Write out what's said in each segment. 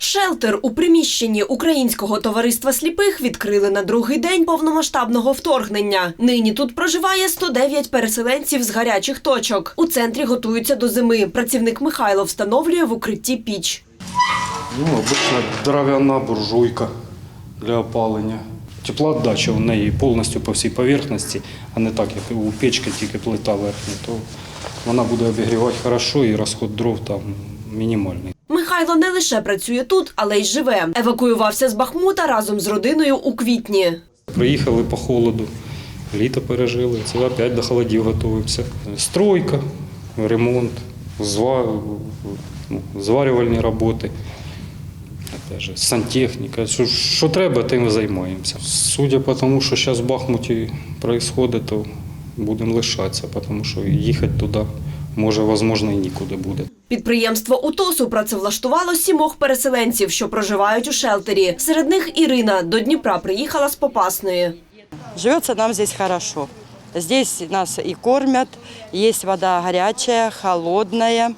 Шелтер у приміщенні Українського товариства сліпих відкрили на другий день повномасштабного вторгнення. Нині тут проживає 109 переселенців з гарячих точок. У центрі готуються до зими. Працівник Михайло встановлює в укритті піч. Ну, обычно дерев'яна буржуйка для опалення. Теплоотдача у неї повністю по всій поверхності, а не так, як у печки тільки плита верхня, то вона буде обігрівати хорошо і розход дров там мінімальний. Михайло не лише працює тут, але й живе. Евакуювався з Бахмута разом з родиною у квітні. Приїхали по холоду, літо пережили, це опять до холодів готуємося. Стройка, ремонт, ну, зварювальні роботи. Сантехніка. Що, що треба, тим і займаємося. Судя по тому, що зараз в Бахмуті відбувається, то будемо лишатися, тому що їхати туди може, можливо, і нікуди буде. Підприємство УТОСу працевлаштувало сімох переселенців, що проживають у шелтері. Серед них Ірина до Дніпра приїхала з Попасної. Живется нам здесь хорошо. Здесь нас и кормят, есть вода горячая, холодная,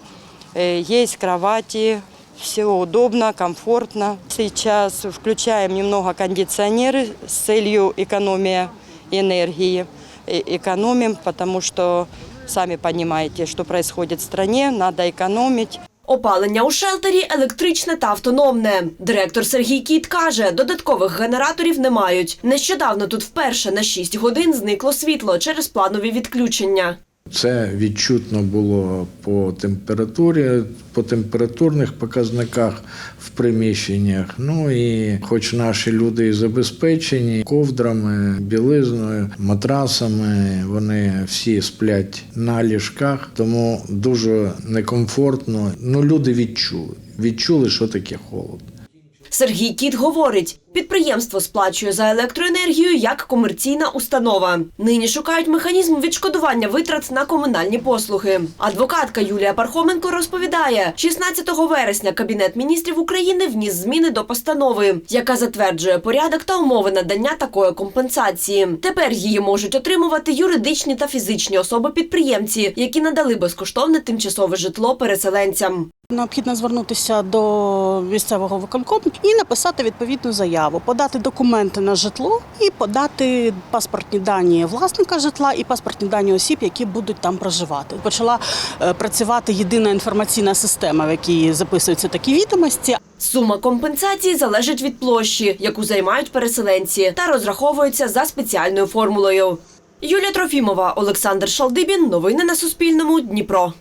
э, есть кровати, все удобно, комфортно. Сейчас включаем немного кондиционеры с целью экономии энергии. Э, Экономим, потому что сами понимаете, что происходит в стране, надо экономить. Опалення у шелтері електричне та автономне. Директор Сергій Кіт каже, додаткових генераторів не мають. Нещодавно тут вперше на 6 годин зникло світло через планові відключення. Це відчутно було по температурі, по температурних показниках в приміщеннях. Ну і хоч наші люди і забезпечені ковдрами, білизною, матрасами, вони всі сплять на ліжках, тому дуже некомфортно. Ну, люди відчули, відчули, що таке холод. Сергій Кіт говорить, підприємство сплачує за електроенергію як комерційна установа. Нині шукають механізм відшкодування витрат на комунальні послуги. Адвокатка Юлія Пархоменко розповідає, 16 вересня Кабінет міністрів України вніс зміни до постанови, яка затверджує порядок та умови надання такої компенсації. Тепер її можуть отримувати юридичні та фізичні особи-підприємці, які надали безкоштовне тимчасове житло переселенцям. Необхідно звернутися до місцевого виконкому і написати відповідну заяву, подати документи на житло і подати паспортні дані власника житла і паспортні дані осіб, які будуть там проживати. Почала е, працювати єдина інформаційна система, в якій записуються такі відомості. Сума компенсації залежить від площі, яку займають переселенці, та розраховується за спеціальною формулою. Юлія Трофімова, Олександр Шалдибін. Новини на Суспільному. Дніпро.